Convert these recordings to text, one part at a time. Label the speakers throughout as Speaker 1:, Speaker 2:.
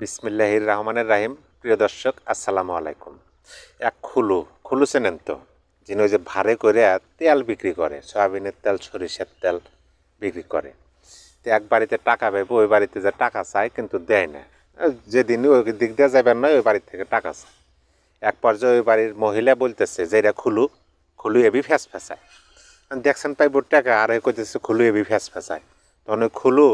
Speaker 1: বিসমিল্লাহির রহমানের রাহিম। প্রিয় দর্শক, আসসালামু আলাইকুম। এক খুলু খুলু চেনেন তো। যিনি ওই যে ভারে করে তেল বিক্রি করে, সয়াবিনের তেল, সরিষার তেল বিক্রি করে। তো এক বাড়িতে টাকা পাইব, ওই বাড়িতে যে টাকা চায় কিন্তু দেয় না। যেদিন ওই দিক দিয়ে যাবেন নয়, ওই বাড়ির থেকে টাকা চায়। এক পর্যায়ে ওই বাড়ির মহিলা বলতেছে, যে এটা খুলু খুলু এবি ফ্যাস ফ্যাসায়। দেখছেন পাইব টাকা, আর কইতেছে, খুলু এবি ফ্যাস ফ্যাসায়। তখন ওই খুলু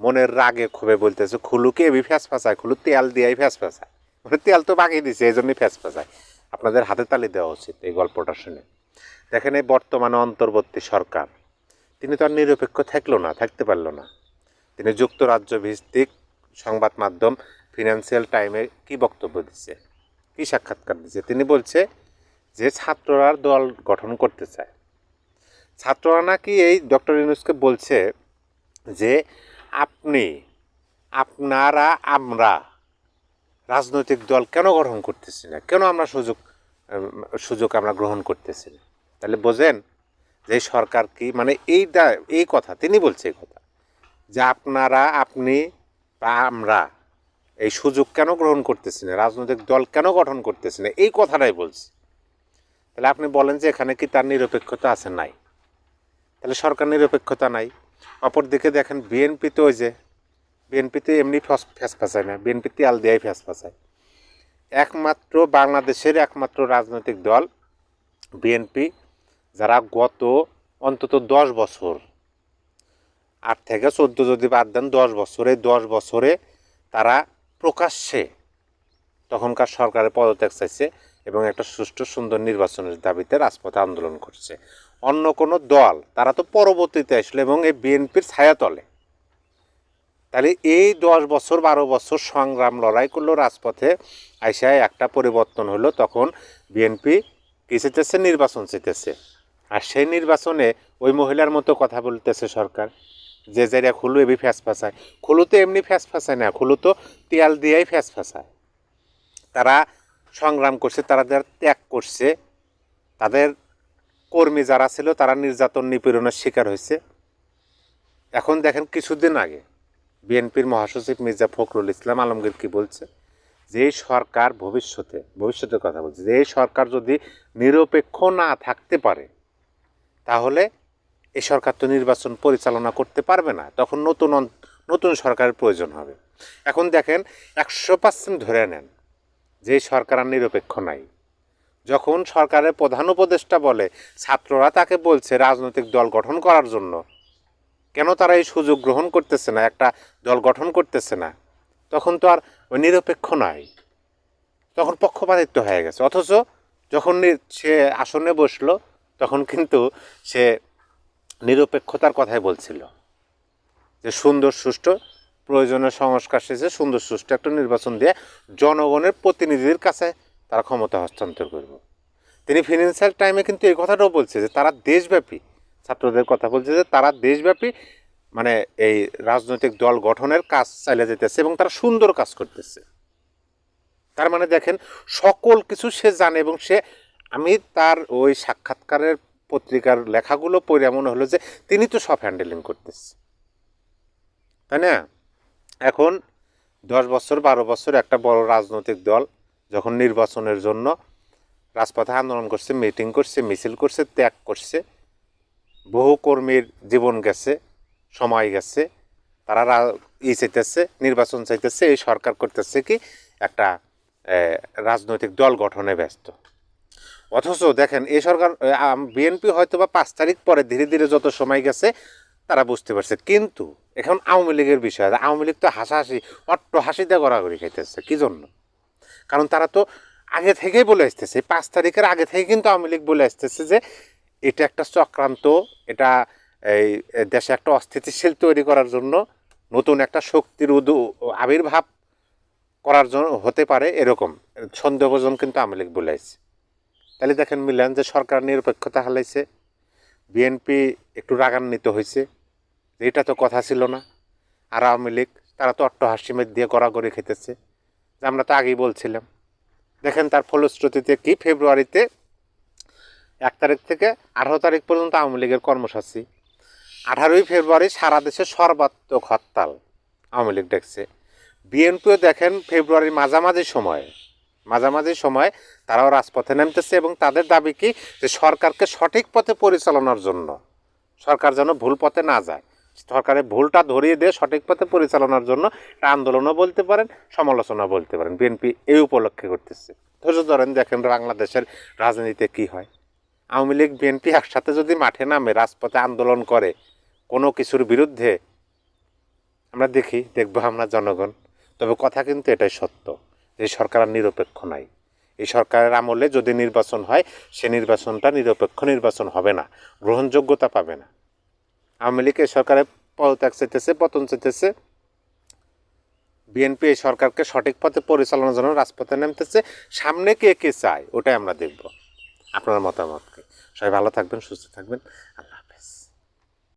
Speaker 1: মনের রাগে ক্ষোভে বলতেছে খুলুকে এবি ফ্যাস ফ্যাসায় খুলু তেল দিয়াই ফ্যাস ফ্যাসায় মানে তেল তো বাকি দিছে এই জন্যই ফ্যাস ফ্যাসায় আপনাদের হাতে তালি দেওয়া উচিত এই গল্পটা শুনে। দেখেন এই বর্তমানে অন্তর্বর্তী সরকার, তিনি তো আর নিরপেক্ষ থাকল না, থাকতে পারল না। তিনি যুক্তরাজ্য ভিত্তিক সংবাদ মাধ্যম ফিনান্সিয়াল টাইমে কি বক্তব্য দিচ্ছে কি সাক্ষাৎকার দিচ্ছে তিনি বলছে যে ছাত্ররা দল গঠন করতে চায়। ছাত্ররা নাকি এই ডক্টর ইউনুসকে বলছে যে আপনি, আপনারা, আমরা রাজনৈতিক দল কেন গঠন করতেছি না? কেন আমরা সুযোগ সুযোগ আমরা গ্রহণ করতেছি না? তাহলে বোঝেন যে সরকার কি মানে এই এই কথা, তিনি বলছে এই কথা, যে আপনারা, আপনি বা আমরা এই সুযোগ কেন গ্রহণ করতেছি না? রাজনৈতিক দল কেন গঠন করতেছি না? এই কথাটাই বলছি। তাহলে আপনি বলেন যে এখানে কি তার নিরপেক্ষতা আছে? নাই। তাহলে সরকার নিরপেক্ষতা নাই। অপরদিকে দেখেন বিএনপিতে ওই যে, বিএনপিতে এমনি ফ্যাস ফাঁসায় না, বিএনপিতে আল দেয়াই ফ্যাস ফাঁসায়। একমাত্র বাংলাদেশের একমাত্র রাজনৈতিক দল বিএনপি, যারা গত অন্তত দশ বছর, আট থেকে চোদ্দ যদি বাদ দেন, দশ বছরে দশ বছরে তারা প্রকাশ্যে তখনকার সরকারের পদত্যাগ চাইছে এবং একটা সুষ্ঠু সুন্দর নির্বাচনের দাবিতে রাজপথে আন্দোলন করছে। অন্য কোনো দল, তারা তো পরবর্তীতে আসলো এবং এই বিএনপির ছায়াতলে তাহলে এই দশ বছর, বারো বছর সংগ্রাম লড়াই করল রাজপথে আইসায় একটা পরিবর্তন হলো, তখন বিএনপি কি চেতেছে নির্বাচন চেতেছে আর সেই নির্বাচনে ওই মহিলার মতো কথা বলতেছে সরকার, যে যেটা খুলু এবি ফ্যাস ফাঁসায় খুলু তো এমনি ফ্যাস ফাঁসায় না, খুলু তো তেল দিয়েই ফ্যাস ফাঁসায় তারা সংগ্রাম করছে, তারা ত্যাগ করছে, তাদের কর্মী যারা ছিল, তারা নির্যাতন নিপীড়নের শিকার হয়েছে। এখন দেখেন কিছুদিন আগে বিএনপির মহাসচিব মির্জা ফখরুল ইসলাম আলমগীর কি বলছে? যে সরকার ভবিষ্যতে, ভবিষ্যতের কথা বলছে, যে সরকার যদি নিরপেক্ষ না থাকতে পারে, তাহলে এই সরকার তো নির্বাচন পরিচালনা করতে পারবে না। তখন নতুন নতুন সরকারের প্রয়োজন হবে। এখন দেখেন একশো পার্সেন্ট ধরে নেন যে সরকার আর নিরপেক্ষ নাই। যখন সরকারের প্রধান উপদেষ্টা বলে, ছাত্ররা তাকে বলছে রাজনৈতিক দল গঠন করার জন্য। কেন তারা এই সুযোগ গ্রহণ করতেছে না, একটা দল গঠন করতেছে না? তখন তো আর ওই নিরপেক্ষ নাই তখন পক্ষপাতিত্ব হয়ে গেছে। অথচ যখন সে আসনে বসল, তখন কিন্তু সে নিরপেক্ষতার কথাই বলছিল। যে সুন্দর সুষ্ঠু, প্রয়োজনীয় সংস্কার শেষে সুন্দর সুষ্ঠু একটা নির্বাচন দিয়ে জনগণের প্রতিনিধিদের কাছে তারা ক্ষমতা হস্তান্তর করব। তিনি ফিনান্সিয়াল টাইমে কিন্তু এই কথাটাও বলছে যে তারা দেশব্যাপী, ছাত্রদের কথা বলছে যে তারা দেশব্যাপী মানে এই রাজনৈতিক দল গঠনের কাজ চালিয়ে যেতেছে এবং তারা সুন্দর কাজ করতেছে। তার মানে দেখেন, সকল কিছু সে জানে এবং সে, আমি তার ওই সাক্ষাৎকারের পত্রিকার লেখাগুলো পড়ে এমন হলো যে তিনি তো সব হ্যান্ডেলিং করতেছে। তাই না? এখন দশ বছর, বারো বছর একটা বড় রাজনৈতিক দল যখন নির্বাচনের জন্য রাজপথে আন্দোলন করছে, মিটিং করছে, মিছিল করছে, ত্যাগ করছে, বহু কর্মীর জীবন গেছে, সময় গেছে, তারা ই চাইতেছে, নির্বাচন চাইতেছে, এই সরকার করতেছে কি একটা রাজনৈতিক দল গঠনে ব্যস্ত। অথচ দেখেন, এই সরকার বিএনপি হয়তো বা পাঁচ তারিখ পরে ধীরে ধীরে যত সময় গেছে, তারা বুঝতে পারছে। কিন্তু এখন আওয়ামী লীগের বিষয়, আওয়ামী লীগ তো হাসাহাসি অট্ট হাসিতে গড়াগড়ি খাইতেছে, কি জন্য? কারণ তারা তো আগে থেকেই বলে আসতেছে, পাঁচ তারিখের আগে থেকে কিন্তু আওয়ামী লীগ বলে আসতেছে যে এটা একটা চক্রান্ত, এটা এই দেশে একটা অস্থিতিশীল তৈরি করার জন্য নতুন একটা শক্তির উদু, আবির্ভাব করার জন্য হতে পারে এরকম। সন্দেহভোজন কিন্তু আওয়ামী লীগ বলে আসছে। তাহলে দেখেন মিলেন, যে সরকার নিরপেক্ষতা হালাইছে বিএনপি একটু রাগান্বিত হয়েছে, এটা তো কথা ছিল না। আর আওয়ামী লীগ, তারা তো অট্ট হাসিমের দিয়ে গড়াগড়ি খেতেছে। যে আমরা তো আগেই বলছিলাম। দেখেন তার ফলশ্রুতিতে কি ফেব্রুয়ারিতে এক তারিখ থেকে আঠারো তারিখ পর্যন্ত আওয়ামী লীগের কর্মসূচি। আঠারোই ফেব্রুয়ারি সারা দেশে সর্বাত্মক হরতাল আওয়ামী লীগ দেখছে। বিএনপিও দেখেন ফেব্রুয়ারির মাঝামাঝি সময়ে, মাঝামাঝি সময় তারাও রাজপথে নামতেছে এবং তাদের দাবি কি? যে সরকারকে সঠিক পথে পরিচালনার জন্য, সরকার যেন ভুল পথে না যায়। সরকারের ভুলটা ধরিয়ে দিয়ে সঠিক পথে পরিচালনার জন্য আন্দোলনও বলতে পারেন সমালোচনা বলতে পারেন। বিএনপি এই উপলক্ষে করতেছে ধৈর্য ধরেন, দেখেন বাংলাদেশের রাজনীতিতে কি হয়। আওয়ামী লীগ বিএনপি একসাথে যদি মাঠে নামে, রাজপথে আন্দোলন করে, কোনো কিছুর বিরুদ্ধে, আমরা দেখি, দেখব আমরা জনগণ। তবে কথা কিন্তু এটাই সত্য যে সরকার নিরপেক্ষ নাই। এই সরকারের আমলে যদি নির্বাচন হয়, সে নির্বাচনটা নিরপেক্ষ নির্বাচন হবে না, গ্রহণযোগ্যতা পাবে না। আওয়ামী লীগ সরকারের পদত্যাগ চাইতেছে, পতন চাইতেছে। বিএনপি এই সরকারকে সঠিক পথে পরিচালনার জন্য রাজপথে নামতেছে। সামনে কে কে চায়, ওটাই আমরা দেখব। আপনার মতামতকে। সবাই ভালো থাকবেন, সুস্থ থাকবেন। আল্লাহ